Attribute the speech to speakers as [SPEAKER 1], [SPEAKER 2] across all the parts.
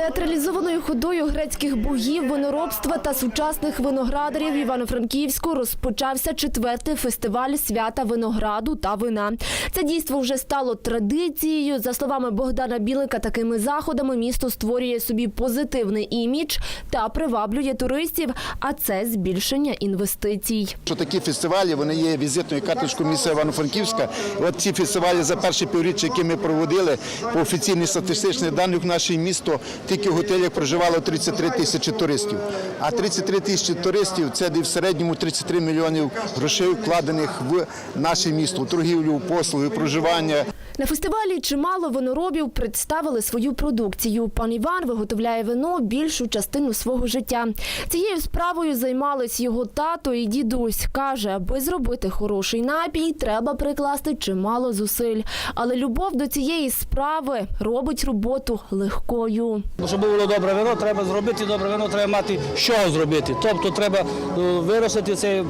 [SPEAKER 1] Театралізованою ходою грецьких богів, виноробства та сучасних виноградарів Івано-Франківську розпочався четвертий фестиваль свята винограду та вина. Це дійство вже стало традицією. За словами Богдана Білика, такими заходами місто створює собі позитивний імідж та приваблює туристів. А це збільшення інвестицій.
[SPEAKER 2] Що такі фестивалі вони є візитною карточкою міста Івано-Франківська. От ці фестивалі за перші півріччя, які ми проводили, по офіційних статистичних даних наше місто тільки в готелях проживало 33 тисячі туристів. А 33 тисячі туристів це в середньому 33 мільйонів грошей вкладених в наше місто, торгівлю, послуги, проживання.
[SPEAKER 1] На фестивалі чимало виноробів представили свою продукцію. Пан Іван виготовляє вино більшу частину свого життя. Цією справою займались його тато і дідусь. Каже, аби зробити хороший напій, треба прикласти чимало зусиль. Але любов до цієї справи робить роботу легкою.
[SPEAKER 3] Щоб було добре вино, треба зробити добре вино, треба мати що зробити. Тобто треба е, виростити це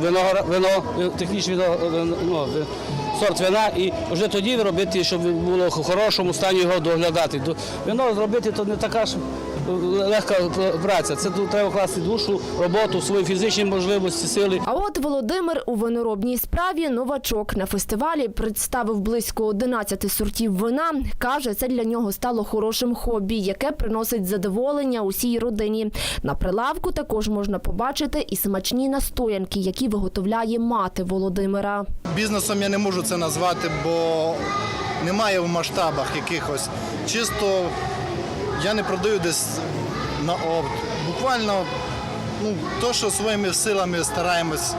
[SPEAKER 3] вино, вино е, технічне вино, ну, сорт вина і вже тоді робити, щоб було в хорошому стані його доглядати. До- Вино зробити то не така ж легка праця. Це треба класти душу, роботу, свої фізичні можливості, сили.
[SPEAKER 1] А от Володимир у виноробній справі новачок на фестивалі представив близько 11 сортів вина. Каже, це для нього стало хорошим хобі, яке приносить задоволення усій родині. На прилавку також можна побачити і смачні настоянки, які виготовляє мати Володимира.
[SPEAKER 4] Бізнесом я не можу це назвати, бо немає в масштабах якихось. Чисто я не продаю десь на опт. Буквально ну, то, що своїми силами стараємось.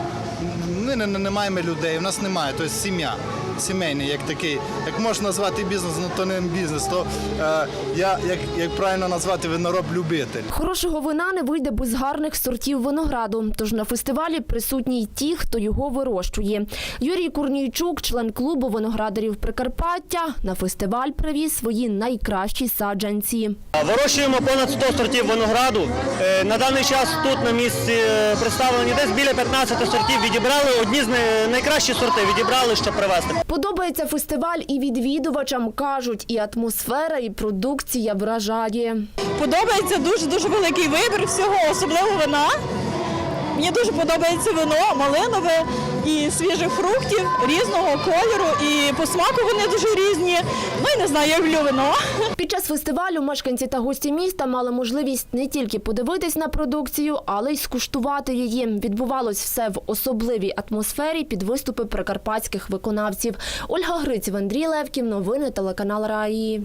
[SPEAKER 4] Ми не, не, не маємо людей, у нас немає, тобто сім'я. Сімейний, як такий. Як можна назвати бізнес, ну то не бізнес, то е, я, як, як правильно назвати, винороб-любитель.
[SPEAKER 1] Хорошого вина не вийде без гарних сортів винограду. Тож на фестивалі присутні й ті, хто його вирощує. Юрій Курнійчук, член клубу виноградарів Прикарпаття, на фестиваль привіз свої найкращі саджанці.
[SPEAKER 5] Вирощуємо понад 100 сортів винограду. Е, На даний час тут на місці е, представлені десь біля 15 сортів. Відібрали одні з найкращих сорти, відібрали, щоб привезти.
[SPEAKER 1] Подобається фестиваль і відвідувачам кажуть, і атмосфера, і продукція вражає.
[SPEAKER 6] Подобається дуже дуже великий вибір всього, особливо вина. Мені дуже подобається вино, малинове і свіжих фруктів різного кольору. І по смаку вони дуже різні. Ну і не знаю, я люблю вино.
[SPEAKER 1] Під час фестивалю мешканці та гості міста мали можливість не тільки подивитись на продукцію, але й скуштувати її. Відбувалось все в особливій атмосфері під виступи прикарпатських виконавців. Ольга Гриців, Андрій Левків. Новини телеканал Раї.